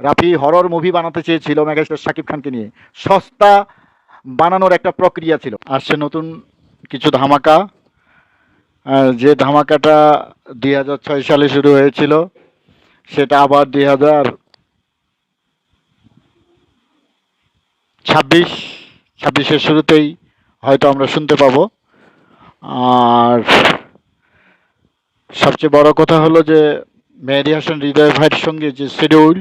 Rafi horror movie বানাতে চেয়েছিল megastar Shakib খানকে নিয়ে। সস্তা বানানোর একটা প্রক্রিয়া ছিল। আসছে নতুন কিছু ধামাকা। যে ধামাকাটা দুই ছয় সালে শুরু হয়েছিল, সেটা আবার দুই হাজার ছাব্বিশ, ছাব্বিশের শুরুতেই হয়তো আমরা শুনতে পাবো। আর সবচেয়ে বড় কথা হলো যে মেহেদি হাসান হৃদয় ভাইয়ের সঙ্গে যে শিডিউল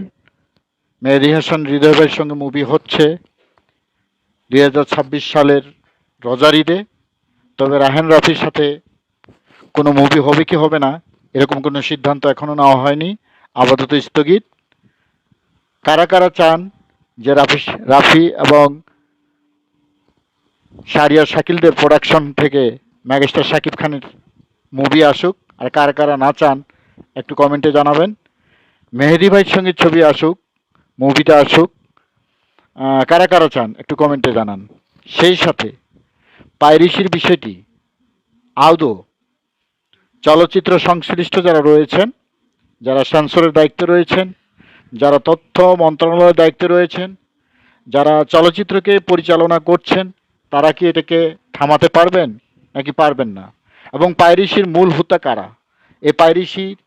মেহেদি হাসান, হৃদয় ভাইয়ের সঙ্গে মুভি হচ্ছে দুই হাজার ছাব্বিশ সালের রজারিতে তবে রাহেন রাফির সাথে কোনো মুভি হবে কি হবে না, এরকম কোনো সিদ্ধান্ত এখনও নেওয়া হয়নি। আপাতত স্থগিত। কারা কারা চান যে রাফি রাফি এবং শারিয়ার শাকিলদের প্রোডাকশন থেকে ম্যাগেস্টার শাকিব খানের মুভি আসুক, আর কারা কারা না চান, একটু কমেন্টে জানাবেন। মেহেদি ভাইয়ের সঙ্গে ছবি আসুক মুভিটা আসুক। কারা কারা চান একটু কমেন্টে জানান। সেই সাথে পাইরিসির বিষয়টি, আদৌ চলচ্চিত্র সংশ্লিষ্ট যারা রয়েছেন, যারা সেন্সরের দায়িত্বে রয়েছেন, যারা তথ্য মন্ত্রণালয়ের দায়িত্বে রয়েছেন, যারা চলচ্চিত্রকে পরিচালনা করছেন, তারা কি এটাকে থামাতে পারবেন নাকি পারবেন না? এবং পাইরিসির মূল হুতা কারা? এ পাইরিসির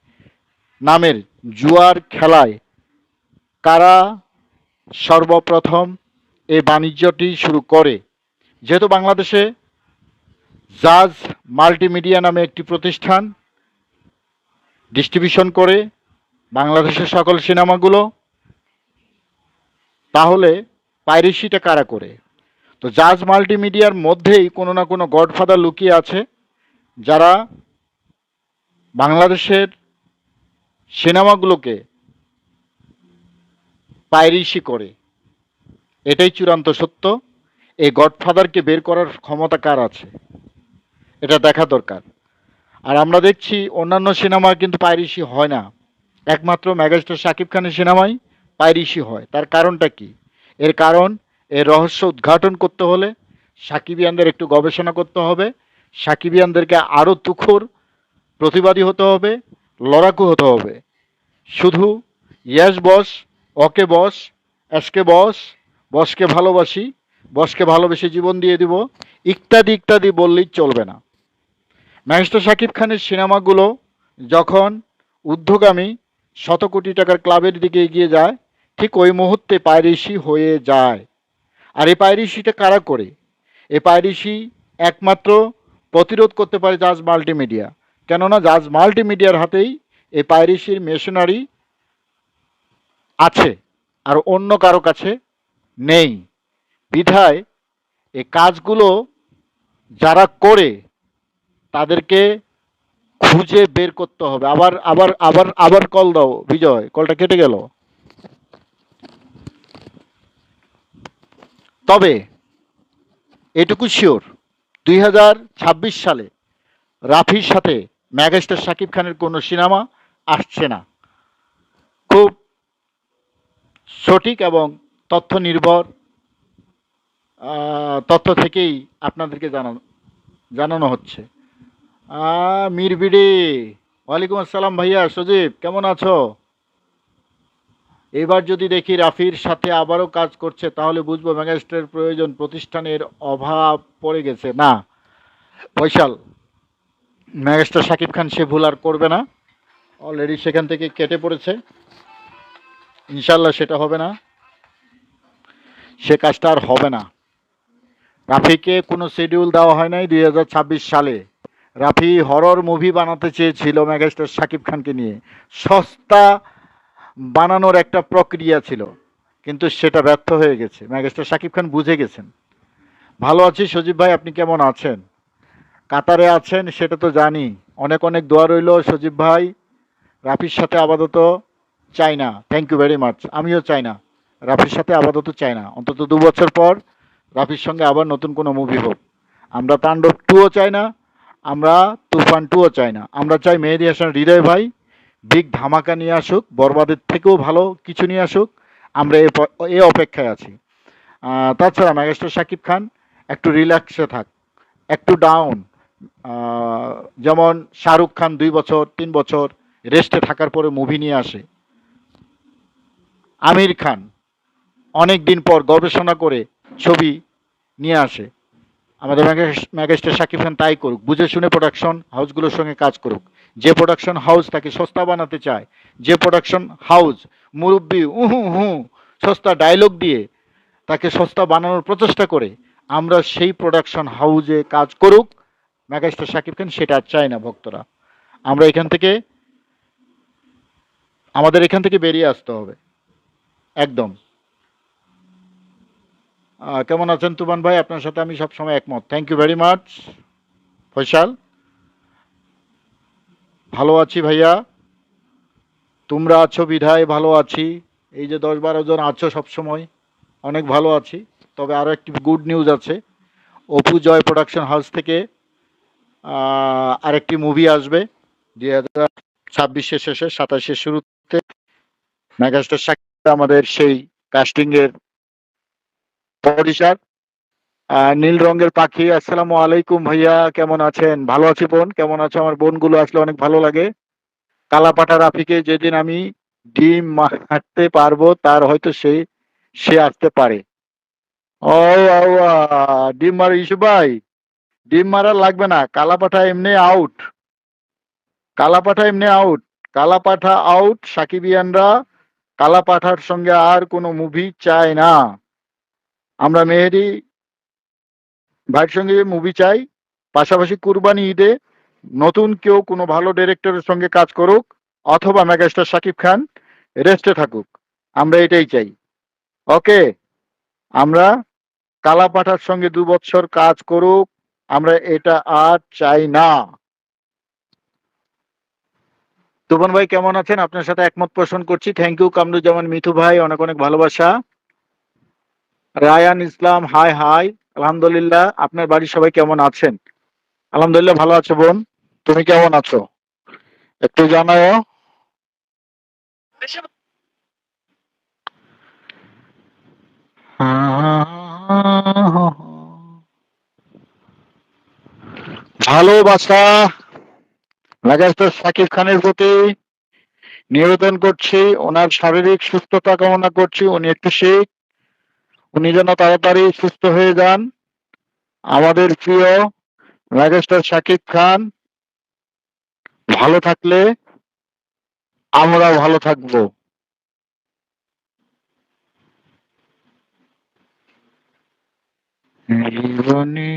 নামের জুয়ার খেলায় কারা সর্বপ্রথম এই বাণিজ্যটি শুরু করে? যেহেতু বাংলাদেশে জাজ মাল্টিমিডিয়া নামে একটি প্রতিষ্ঠান ডিস্ট্রিবিউশন করে বাংলাদেশের সকল সিনেমাগুলো, তাহলে পাইরেসিটা কারা করে? তো জাজ মাল্টিমিডিয়ার মধ্যেই কোনো না কোনো গডফাদার লুকিয়ে আছে, যারা বাংলাদেশের সিনেমাগুলোকে পাইরিসি করে। এটাই চূড়ান্ত সত্য। এই গডফাদারকে বের করার ক্ষমতা কার আছে? এটা দেখা দরকার। আর আমরা দেখছি অন্যান্য সিনেমা কিন্তু পাইরিসি হয় না। একমাত্র ম্যাগাস্টার শাকিব খানের সিনেমাই পাইরিসি হয়। তার কারণটা কি? এর কারণ, এর রহস্য উদ্ঘাটন করতে হলে সাকিবিয়ানদের একটু গবেষণা করতে হবে। সাকিবিয়ানদেরকে আরও তুখোর প্রতিবাদী হতে হবে, লড়াকু হতে হবে। শুধু ইয়াস বস ওকে বস, এসকে বস, বসকে ভালোবাসি, বসকে ভালোবেসে জীবন দিয়ে দিব, ইত্যাদি ইত্যাদি বললেই চলবে না। ম্যাজিস্টার শাকিব খানের সিনেমাগুলো যখন ঊর্ধ্বগামী শত কোটি টাকার ক্লাবের দিকে এগিয়ে যায়, ঠিক ওই মুহূর্তে পাইরেসি হয়ে যায়। আর এই পাইরেসিটা কারা করে? এই পাইরেসি একমাত্র প্রতিরোধ করতে পারে জাজ মাল্টিমিডিয়া। কেননা জাজ মাল্টিমিডিয়ার হাতেই এই পাইরেসির মেশিনারি আছে আর অন্য কারও কাছে নেই। বিধায় এই কাজগুলো যারা করে, তাদেরকে খুঁজে বের করতে হবে। আবার আবার আবার আবার কল দাও, বিজয়। কলটা কেটে গেল। তবে এটুকু শিওর দুই হাজার ছাব্বিশ সালে রাফির সাথে ম্যাগাস্টার শাকিব খানের কোনো সিনেমা আসছে না। খুব সঠিক এবং তথ্য নির্ভর তথ্য থেকেই আপনাদেরকে জানানো জানানো হচ্ছে। মিরবিডি ওয়ালাইকুম আসসালাম ভাইয়া, সজীব, কেমন আছো? এবার যদি দেখি রাফির সাথে আবারও কাজ করছে, তাহলে বুঝব মেগাস্টারের প্রয়োজন প্রতিষ্ঠানের অভাব পড়ে গেছে। না, বৈশাল মেগাস্টার শাকিব খান সে ভুল আর করবে না। অলরেডি সেখান থেকে কেটে পড়েছে। ইনশাল্লাহ সেটা হবে না। সে কাজটা আর হবে না। রাফিকে কোনো শিডিউল দেওয়া হয় নাই দুই হাজার ছাব্বিশ সালে। রাফি হরর মুভি বানাতে চেয়েছিল মেগাস্টার শাকিব খানকে নিয়ে। সস্তা বানানোর একটা প্রক্রিয়া ছিল, কিন্তু সেটা ব্যর্থ হয়ে গেছে। মেগাস্টার শাকিব খান বুঝে গেছেন। ভালো আছি সজীব ভাই, আপনি কেমন আছেন? কাতারে আছেন, সেটা তো জানি। অনেক অনেক দোয়া রইল সজীব ভাই। রাফির সাথে আপাতত চাই না থ্যাংক ইউ ভেরি মাচ আমিও চাই না রাফির সাথে আপাতত চাই না অন্তত দু বছর পর রাফির সঙ্গে আবার নতুন কোনো মুভি হোক। আমরা তাণ্ডব টুও চাই না আমরা তুফান টুও চাই না আমরা চাই মেহেদি হাসান, হৃদয় ভাই বিগ ধামাকা নিয়ে আসুক, বরবাদের থেকেও ভালো কিছু নিয়ে আসুক। আমরা এ অপেক্ষায় আছি। তাছাড়া মেগাস্টার শাকিব খান, একটু রিল্যাক্সে থাক, একটু ডাউন যেমন শাহরুখ খান দুই বছর, তিন বছর রেস্টে থাকার পরে মুভি নিয়ে আসে। আমির খান অনেক দিন পর গবেষণা করে ছবি নিয়ে আসে। আমাদের ম্যাগাস- ম্যাগাস্টার শাকিব খান তাই করুক, বুঝে শুনে প্রোডাকশন হাউসগুলোর সঙ্গে কাজ করুক। যে প্রোডাকশন হাউস তাকে সস্তা বানাতে চায়, যে প্রোডাকশন হাউস মুরব্বী উহু হু সস্তা ডায়লগ দিয়ে তাকে সস্তা বানানোর প্রচেষ্টা করে, আমরা সেই প্রোডাকশন হাউসে কাজ করুক। মেগাস্টার শাকিব খান সেটা চাই না ভক্তরা। আমরা এখান থেকে আমাদের এখান থেকে বেরিয়ে আসতে হবে। একদম। কেমন আছেন তুমান ভাই? আপনার সাথে আমি সবসময় একমত। Thank you very much Faisal ভালো আছি ভাইয়া। তোমরা আছো বিধায়, ভালো আছি। এই যে দশ বারো জন আছো সবসময়, অনেক ভালো আছি। তবে আরও একটি গুড নিউজ আছে। অপু জয় প্রোডাকশন হাউস থেকে আরেকটি মুভি আসবে। দুই হাজার ছাব্বিশের শেষে, সাতাশের শুরুতে। মেগাস্টার আমাদের সেই কাস্টিংয়ের প্রডিউসার নীল রঙের পাখি, আসসালামু আলাইকুম ভাইয়া, কেমন আছেন? ভালো আছি বোন, কেমন আছো? আমার বোনগুলো আসলে অনেক ভালো লাগে। কালাপাটা রাফিকে যেদিন আমি ডিম মারতে পারব, তার হয়তো সে সে আসতে পারে। ও ডিম মারা ইসু ভাই। ডিম মারা লাগবে না, কালাপাঠা এমনি আউট কালাপাঠা এমনি আউট কালাপাঠা আউট সাকিবিয়ানরা কালাপাঠার সঙ্গে আর কোনো মুভি চাই না। আমরা মেহেরি ভাইয়ের সঙ্গে মুভি চাই, পাশাপাশি কুরবানি ঈদে নতুন কেউ কোনো ভালো ডিরেক্টরের সঙ্গে কাজ করুক, অথবা মেগাস্টার শাকিব খান রেস্টে থাকুক। আমরা এটাই চাই। ওকে, আমরা কালাপাঠার সঙ্গে দু বছর কাজ করুক, আমরা এটা আর চাই না। তুপন ভাই, কেমন আছেন? আপনার সাথে একমত পোষণ করছি। থ্যাংক ইউ কামরুজ্জামান মিথু ভাই, অনেক অনেক ভালোবাসা। Rayan Islam, hi hi. আলহামদুলিল্লাহ, আপনার বাড়ির সবাই কেমন আছেন? আলহামদুলিল্লাহ, ভালো আছো বোন। তুমি কেমন আছো? একটু জানাও। ভালোবাসা। মেগাস্টার শাকিব খানের প্রতি নিবেদন করছি, ওনার শারীরিক সুস্থতা কামনা করছি, উনি একটু শিখ। উনি যেন তাড়াতাড়ি সুস্থ হয়ে যান। আমাদের প্রিয় মেগাস্টার শাকিব খান, ভালো থাকলে আমরা ভালো থাকব। জীবনে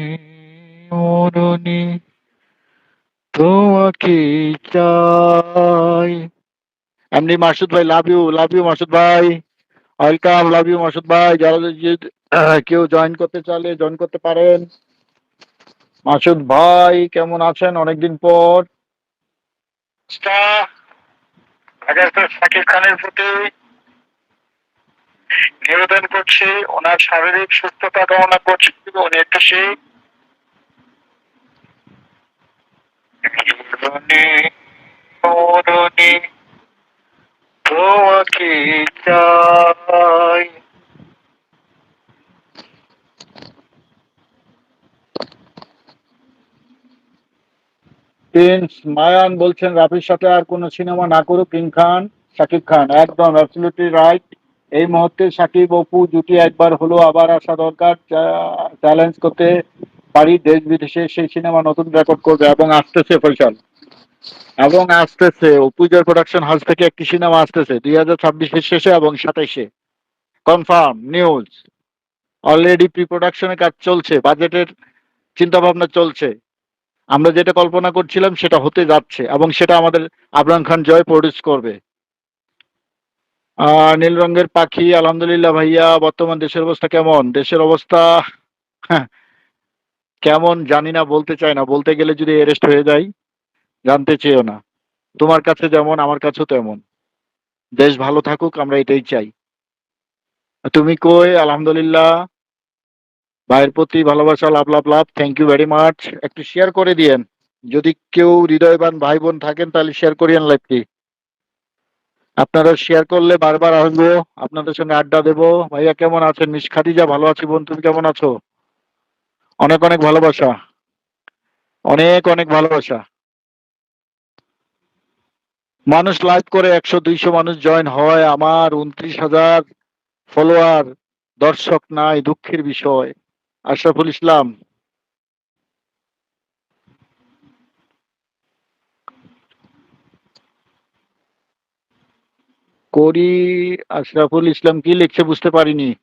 মরণে তোমাকে চাই। এমনি মাসুদ ভাই love you love you Masud ভাই। ওয়েলকাম লাভ ইউ মাসুদ ভাই। যারা কেউ জয়েন করতে চাইলে জয়েন করতে পারেন। মাসুদ ভাই, কেমন আছেন? অনেকদিন পর। শাকিব খানের প্রতি নিবেদন করছি। ওনার শারীরিক সুস্থতা কামনা করছি। উনি একটু শিখ মায়ান বলছেন, রাফির সাথে আর কোনো সিনেমা না করুক, কিং খান, শাকিব খান। একদম রাইট এই মুহূর্তে সাকিব অপু জুটি একবার হলো আবার আসা দরকার। চ্যালেঞ্জ করতে পারি দেশ বিদেশে সেই সিনেমা নতুন রেকর্ড করবে এবং আসতেছে ফৈসাল এবং আসতেছে অপুজোর প্রোডাকশন হাউস থেকে একটি সিনেমা আসতেছে দুই হাজার ছাব্বিশের শেষে এবং সাতাইশে। কনফার্ম নিউজ অলরেডি প্রি প্রোডাকশনের কাজ চলছে বাজেটের চিন্তা ভাবনা চলছে। আমরা যেটা কল্পনা করছিলাম সেটা হতে যাচ্ছে এবং সেটা আমাদের আবরাম খান জয় প্রডিউস করবে। নীল রঙের পাখি আলহামদুলিল্লাহ ভাইয়া বর্তমান দেশের অবস্থা কেমন? দেশের অবস্থা হ্যাঁ, কেমন জানি না বলতে চাই না। বলতে গেলে যদি অ্যারেস্ট হয়ে যাই জানতে চেয়েও না। তোমার কাছে যেমন, আমার কাছেও তেমন। দেশ ভালো থাকুক, আমরা এটাই চাই। তুমি কই? আলহামদুলিল্লাহ। ভাইয়ের প্রতি ভালোবাসা, love love love. Thank you very much একটু শেয়ার করে দিয়েন। যদি কেউ হৃদয়বান ভাই বোন থাকেন, তাহলে শেয়ার করিয়েন লাইভটি আপনারা শেয়ার করলে বারবার আসব। আপনাদের সঙ্গে আড্ডা দেবো। ভাইয়া কেমন আছেন? মিস খাদিজা, ভালো আছি বোন। তুমি কেমন আছো? অনেক অনেক ভালোবাসা। অনেক অনেক ভালোবাসা। মানুষ লাইভ করে একশো দুইশো মানুষ জয়েন হয়। আমার উনত্রিশ হাজার ফলোয়ার, দর্শক নাই, দুঃখের বিষয়। আশরাফুল ইসলাম। করি, আশরাফুল ইসলাম কি লিখছে বুঝতে পারিনি।